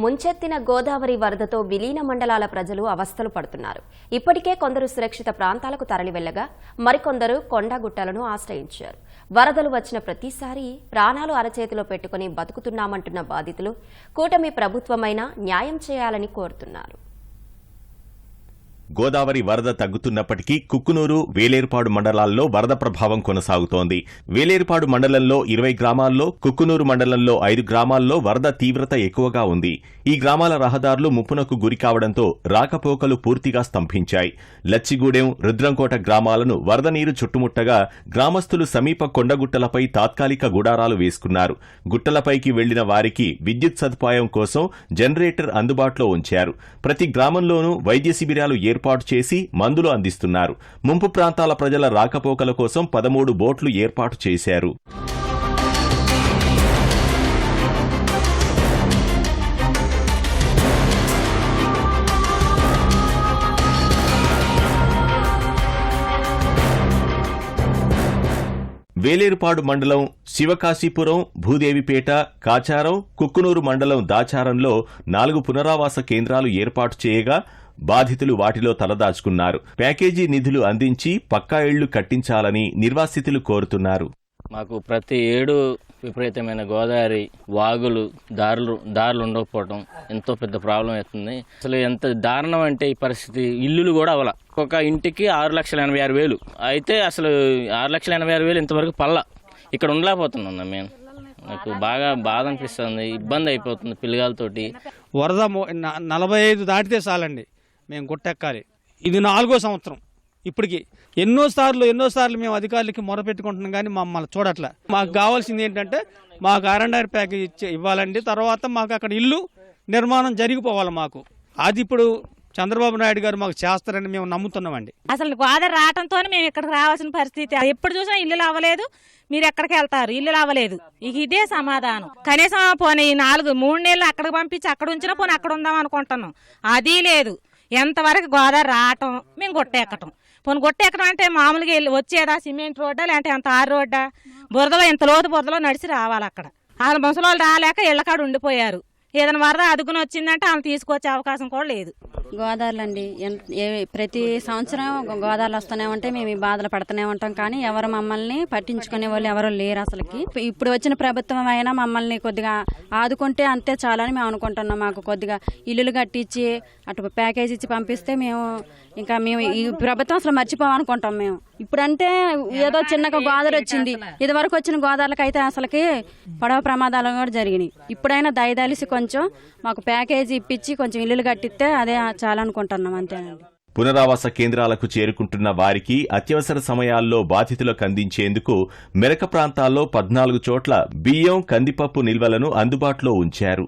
ముంచెత్తిన గోదావరి వరదతో విలీన మండలాల ప్రజలు అవస్థలు పడుతున్నారు. ఇప్పటికే కొందరు సురక్షిత ప్రాంతాలకు తరలి వెళ్ళగా మరికొందరు కొండగుట్టలను ఆశ్రయించారు. వరదలు వచ్చిన ప్రతిసారి ప్రాణాలు అరచేతిలో పెట్టుకుని బతుకుతున్నామంటున్న బాధితులు కూటమి ప్రభుత్వమైనా న్యాయం చేయాలని కోరుతున్నారు. గోదావరి వరద తగ్గుతున్నప్పటికీ కుక్కునూరు వేలేరుపాడు మండలాల్లో వరద ప్రభావం కొనసాగుతోంది. వేలేరుపాడు మండలంలో ఇరవై గ్రామాల్లో కుక్కునూరు మండలంలో ఐదు గ్రామాల్లో వరద తీవ్రత ఎక్కువగా ఉంది. ఈ గ్రామాల రహదారులు ముప్పునకు గురి కావడంతో రాకపోకలు పూర్తిగా స్తంభించాయి. లచ్చిగూడెం రుద్రంకోట గ్రామాలను వరద నీరు చుట్టుముట్టగా గ్రామస్తులు సమీప కొండగుట్టలపై తాత్కాలిక గుడారాలు వేసుకున్నారు. గుట్టలపైకి వెళ్ళిన వారికి విద్యుత్ సదుపాయం కోసం జనరేటర్ అందుబాటులో ఉంచారు. ప్రతి గ్రామంలోనూ వైద్య శిబిరాలు ఏర్పాటు చేసి మందులు అందిస్తున్నారు. ముంపు ప్రాంతాల ప్రజల రాకపోకల కోసం పదమూడు బోట్లు ఏర్పాటు చేశారు. వేలేరుపాడు మండలం శివకాశీపురం భూదేవిపేట కాచారం కుక్కునూరు మండలం దాచారంలో నాలుగు పునరావాస కేంద్రాలు ఏర్పాటు చేయగా బాధితులు వాటిలో తలదాచుకున్నారు. ప్యాకేజీ నిధులు అందించి పక్కా ఇళ్ళు కట్టించాలని నిర్వాసితులు కోరుతున్నారు. మాకు ప్రతి ఏడు విపరీతమైన గోదావరి వాగులు దారులు దారులు ఉండకపోవడం ఎంతో పెద్ద ప్రాబ్లం అవుతుంది. అసలు ఎంత దారుణం అంటే ఈ పరిస్థితి. ఇల్లులు కూడా అవల ఒక ఇంటికి ఆరు లక్షల ఎనభై ఆరు వేలు. అయితే అసలు ఆరు లక్షల ఎనభై ఆరు వేలు ఇంతవరకు పల్ల. ఇక్కడ ఉండలేకపోతున్నాం మేము. నాకు బాగా బాధ అనిపిస్తుంది. ఇబ్బంది అయిపోతుంది పిల్లగాలతోటి వరద నలభై ఐదు దాటితే చాలండి. మేము గుట్టెక్కాలి ఇది నాలుగో సంవత్సరం. ఇప్పటికి ఎన్నోసార్లు ఎన్నోసార్లు మేము అధికారులకి మొరపెట్టుకుంటున్నాం కానీ మమ్మల్ని చూడట్లే. మాకు కావాల్సింది ఏంటంటే మాకు ఆర్ఎండ్ఆర్ ప్యాకేజ్ ఇచ్చే ఇవ్వాలండి. తర్వాత మాకు అక్కడ ఇల్లు నిర్మాణం జరిగిపోవాలి మాకు. అది ఇప్పుడు చంద్రబాబు నాయుడు గారు మాకు చేస్తారని మేము నమ్ముతున్నామండి. అసలు గోదావరి రావడంతో మేము ఇక్కడికి రావాల్సిన పరిస్థితి. ఎప్పుడు చూసినా ఇల్లు అవ్వలేదు మీరు ఎక్కడికి వెళ్తారు? ఇల్లు అవ్వలేదు ఇక ఇదే సమాధానం. కనీసం పోనీ నాలుగు మూడు నెలలు అక్కడికి పంపించి అక్కడ ఉంచినా పోనీ అక్కడ ఉందాం అనుకుంటున్నాం. అది లేదు. ఎంతవరకు గోదావరి రావటం మేము గొట్టెక్కటం. పోనీ గొట్టెక్కడం అంటే మామూలుగా వెళ్ళి వచ్చేదా సిమెంట్ రోడ్డా లేదంటే అంత ఆరు రోడ్డా? బురదలో ఇంత లోతు బురదలో నడిచి రావాలి అక్కడ వాళ్ళ ముసలోళ్ళు రాలేక ఇళ్ళకాడ ఉండిపోయారు. ఏదైనా వరద అదుకుని వచ్చిందంటే ఆమె తీసుకొచ్చే అవకాశం కూడా లేదు. గోదావరిలో అండి ప్రతి సంవత్సరం గోదావరిలో వస్తూనే ఉంటే మేము ఈ బాధలు పడుతూనే ఉంటాం కానీ ఎవరు మమ్మల్ని పట్టించుకునే వాళ్ళు ఎవరు లేరు అసలుకి. ఇప్పుడు వచ్చిన ప్రభుత్వం అయినా మమ్మల్ని కొద్దిగా ఆదుకుంటే అంతే చాలని మేము అనుకుంటున్నాం. మాకు కొద్దిగా ఇల్లులు కట్టించి అటు ప్యాకేజ్ ఇచ్చి పంపిస్తే మేము ఇంకా మేము ఈ ప్రభుత్వం అసలు మర్చిపోవాలనుకుంటాం మేము. ఇప్పుడంటే ఏదో చిన్నగా గోదావరి వచ్చింది. ఇది వరకు వచ్చిన గోదావరికి అయితే అసలుకి పడవ ప్రమాదాలు కూడా జరిగినాయి. ఇప్పుడైనా దయదాలిసి కొంచెం కొంచెం మాకు ప్యాకేజీ ఇప్పించి కొంచెం ఇల్లులు కట్టిస్తే అదే చాలనుకుంటున్నాం అంతేనండి. పునరావాస కేంద్రాలకు చేరుకుంటున్న వారికి అత్యవసర సమయాల్లో బాధితులకు అందించేందుకు మెరక ప్రాంతాల్లో పద్నాలుగు చోట్ల బియ్యం కందిపప్పు నిల్వలను అందుబాటులో ఉంచారు.